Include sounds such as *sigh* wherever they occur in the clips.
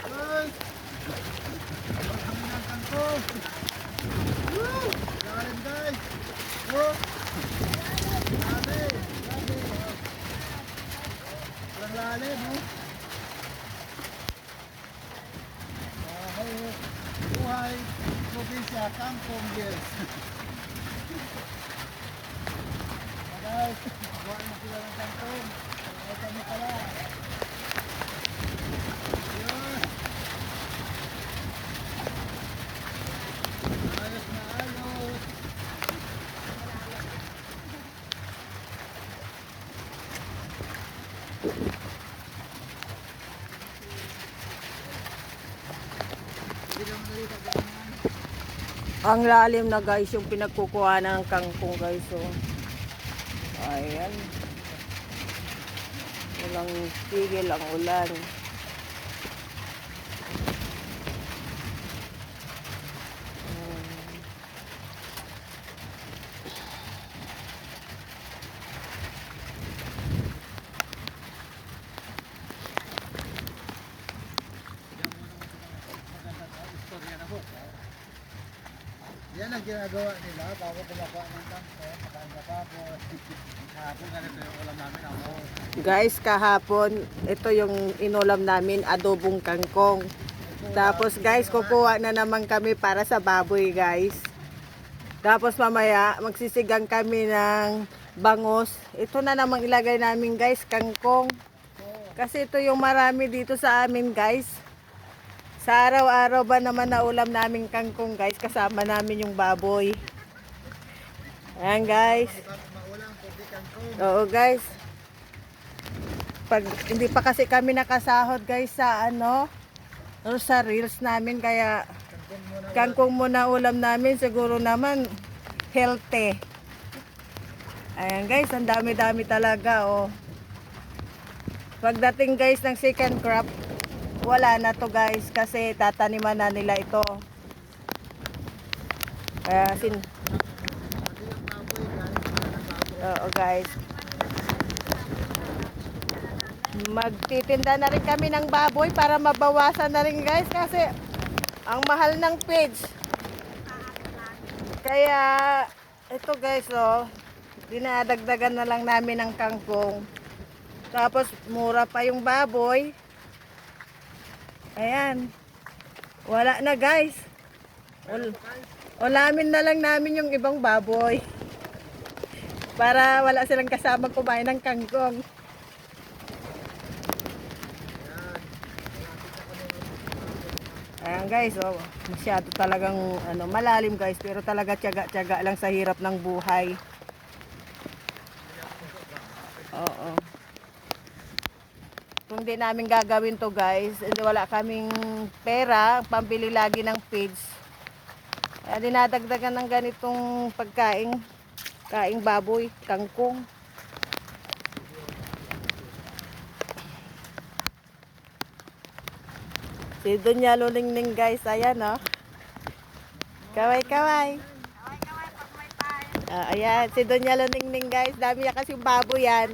Ay! Kami ng kangkong. Woo! Lalim guys. Oh! Lalim. Lalim. oh. Walang lalim, oh. Ah, buhay, probinsya, kangkong, yes. Guys, buhay na sila ng kangkong. Ay, kami pala. Yun. Ayos na ayos. Hindi naman dali kagalangan. Ang lalim na guys yung pinagkukuha ng kangkong guys. Oh. Ayan. Walang tigil ang ulan. Ayan. Yan ang ginagawa nila bago kumakuha ng kangko, makanda pa po. Hapon ganito yung ulam namin ako. Guys, kahapon, ito yung inulam namin, adobong kangkong. Tapos guys, kukuha na naman kami para sa baboy guys. Tapos mamaya, magsisigang kami ng bangos. Ito na namang ilagay namin guys, kangkong. Kasi ito yung marami dito sa amin guys. Sa araw-araw ba naman na ulam namin kangkong guys, kasama namin yung baboy. Ayan guys. Oo guys. Pag hindi pa kasi kami nakasahod guys sa ano, or sa reels namin kaya kangkong muna ulam namin siguro naman healthy. Ayan guys, ang dami-dami talaga oh. Pagdating guys ng second crop, wala na to guys kasi tataniman na nila ito. Kaya sin. Oo guys. Magtitinda na rin kami ng baboy para mabawasan na rin guys kasi ang mahal ng page. Kaya ito guys oh, dinadagdagan na lang namin ng kangkong. Tapos mura pa yung baboy. Ayan. Wala na guys. Ul ulamin na lang namin yung ibang baboy para wala silang kasama kumain ng kangkong. Ayan guys, oh, masyado talagang ano, malalim guys, pero talaga tiyaga-tiyaga lang sa hirap ng buhay. Oo. Kung di namin gagawin to guys, hindi wala kaming pera, pambili lagi ng feeds. Kaya dinadagdagan ng ganitong pagkain, kaing baboy, kangkong. Si Dunya Lulingning guys, ayan oh. Kaway kaway. Ah, ayan, si Dunya Lulingning guys, dami niya kasi baboy yan.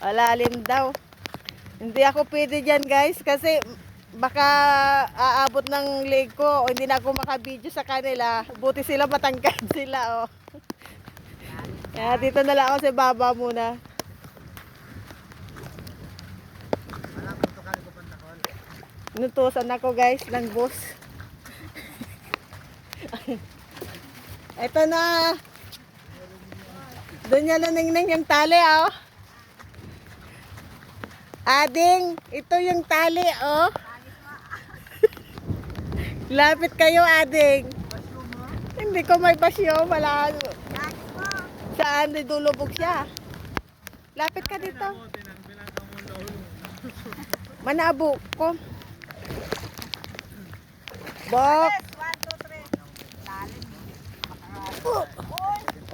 Ah, lalim daw. Hindi ako pwede dyan guys kasi baka aabot ng leg ko o hindi na ako makabidyo sa kanila. Buti sila matangkad *laughs* sila oh. Kaya dito na lang ako sa baba muna. Nutusan ako guys ng bus. *laughs* Ito na. Doon niya naningning yung tali oh. Ading, ito yung tali oh. Lapit kayo ading. Hindi ko may basyo, wala. Saan dulubog siya? Lapit ka dito. Manabo ko. Bok.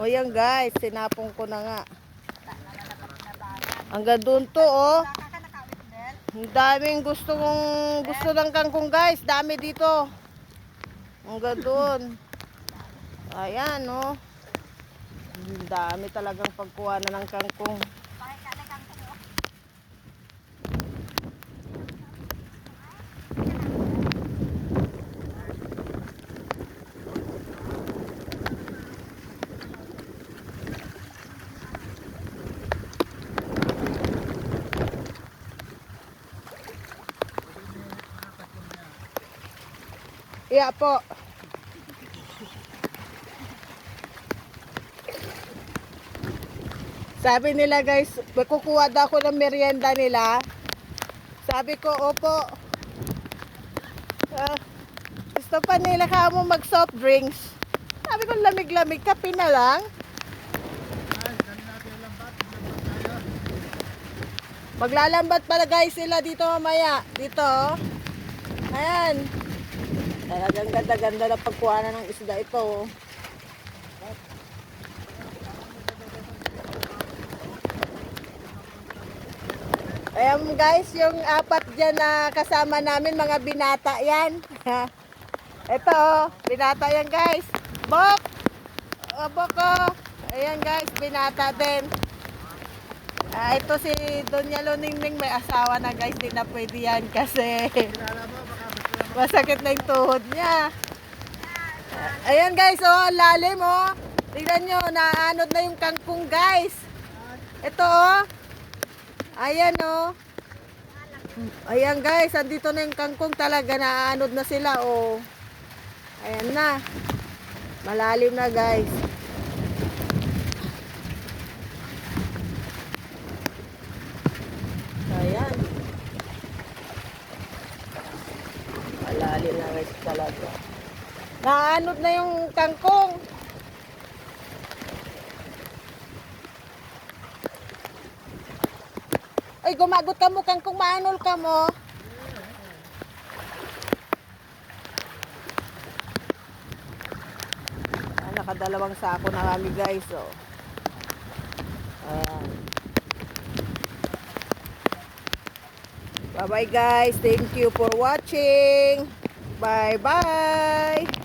O yan guys, sinapong ko na nga. Hanggang doon to oh. Ang daming gusto kong gusto ng kangkong guys. Dami dito. Hanggang doon. Ayan oh. Ang dami talagang pagkuha na ng kangkong. Iya po. Sabi nila guys, kukuha daw ako ng merienda nila. Sabi ko, opo. Ah, gusto pa nila ka mo mag soft drinks. Sabi ko, lamig-lamig, kape na lang. Maglalambat pala guys sila dito mamaya. Dito. Ayan. Talagang ganda-ganda na pagkuhanan ng isda ito. oh. Ayan guys, yung apat dyan na kasama namin, mga binata yan. *laughs* ito, oh, binata yan guys. Bok! Oh, Bok oh. Ayan guys, binata din. Ah, ito si Donya Loningning may asawa na guys, di na pwede yan kasi *laughs* masakit na yung tuhod niya. Ayan guys, oh, lalim oh. Tignan nyo, naanod na yung kangkong guys. Ito oh. Ayan oh. Ayan guys, andito na yung kangkong talaga, naanod na sila oh. Ayan na. Malalim na guys. Ayan. Malalim na guys talaga. Naanod na yung kangkong. Ay, gumagot ka mo kangkong, maanol ka mo. Ah, nakadalawang sako na kami guys, oh. Ayan. Bye-bye guys. Thank you for watching. Bye-bye.